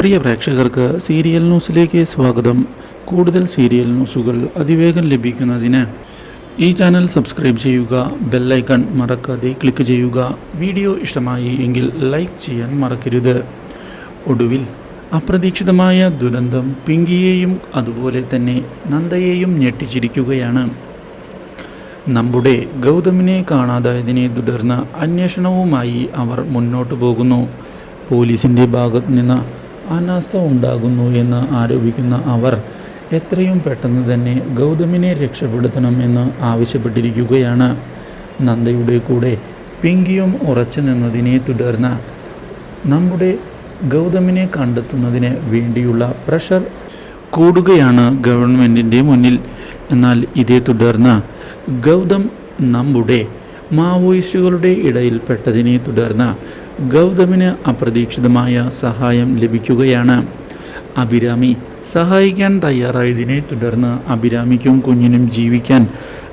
പ്രിയ പ്രേക്ഷകർക്ക് സീരിയൽ ന്യൂസിലേക്ക് സ്വാഗതം. കൂടുതൽ സീരിയൽ ന്യൂസുകൾ അതിവേഗം ലഭിക്കുന്നതിന് ഈ ചാനൽ സബ്സ്ക്രൈബ് ചെയ്യുക ബെല്ലൈക്കൺ മറക്കാതെ ക്ലിക്ക് ചെയ്യുക. വീഡിയോ ഇഷ്ടമായി എങ്കിൽ ലൈക്ക് ചെയ്യാൻ മറക്കരുത്. ഒടുവിൽ അപ്രതീക്ഷിതമായ ദുരന്തം പിങ്കിയെയും അതുപോലെ തന്നെ നന്ദയെയും ഞെട്ടിച്ചിരിക്കുകയാണ്. നമ്മുടെ ഗൗതമിനെ കാണാതായതിനെ തുടർന്ന് അന്വേഷണവുമായി അവർ മുന്നോട്ട് പോകുന്നു. പോലീസിന്റെ ഭാഗത്ത് നിന്ന് അനാസ്ഥ ഉണ്ടാകുന്നു എന്ന് ആരോപിക്കുന്ന അവർ എത്രയും പെട്ടെന്ന് തന്നെ ഗൗതമിനെ രക്ഷപ്പെടുത്തണമെന്ന് ആവശ്യപ്പെട്ടിരിക്കുകയാണ്. നന്ദയുടെ കൂടെ പിങ്കിയും ഉറച്ചു നിന്നതിനെ തുടർന്ന് നമ്മുടെ ഗൗതമിനെ കണ്ടെത്തുന്നതിന് വേണ്ടിയുള്ള പ്രഷർ കൂടുകയാണ് ഗവൺമെന്റിന്റെ മുന്നിൽ. എന്നാൽ ഇതേ തുടർന്ന് ഗൗതം നമ്മുടെ മാവോയിസ്റ്റുകളുടെ ഇടയിൽപ്പെട്ടതിനെ തുടർന്ന് ഗൗതമിന് അപ്രതീക്ഷിതമായ സഹായം ലഭിക്കുകയാണ്. അഭിരാമി സഹായിക്കാൻ തയ്യാറായതിനെ തുടർന്ന് അഭിരാമിക്കും കുഞ്ഞിനും ജീവിക്കാൻ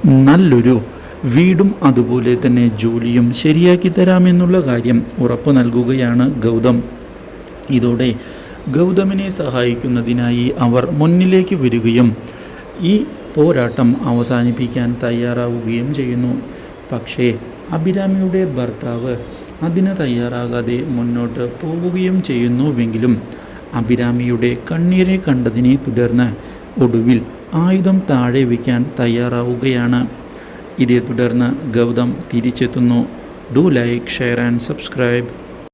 നല്ലൊരു വീടും അതുപോലെ തന്നെ ജോലിയും ശരിയാക്കി തരാമെന്നുള്ള കാര്യം ഉറപ്പു നൽകുകയാണ് ഗൗതം. ഇതോടെ ഗൗതമിനെ സഹായിക്കുന്നതിനായി അവർ മുന്നിലേക്ക് വരികയും ഈ പോരാട്ടം അവസാനിപ്പിക്കാൻ തയ്യാറാവുകയും ചെയ്യുന്നു. പക്ഷേ അഭിരാമിയുടെ ഭർത്താവ് അതിന് തയ്യാറാകാതെ മുന്നോട്ട് പോവുകയും ചെയ്യുന്നുവെങ്കിലും അഭിരാമിയുടെ കണ്ണീരെ കണ്ടതിനെ തുടർന്ന് ഒടുവിൽ ആയുധം താഴെ വയ്ക്കാൻ തയ്യാറാവുകയാണ്. ഇതേ തുടർന്ന് Gautam തിരിച്ചെത്തുന്നു. Do like share and subscribe.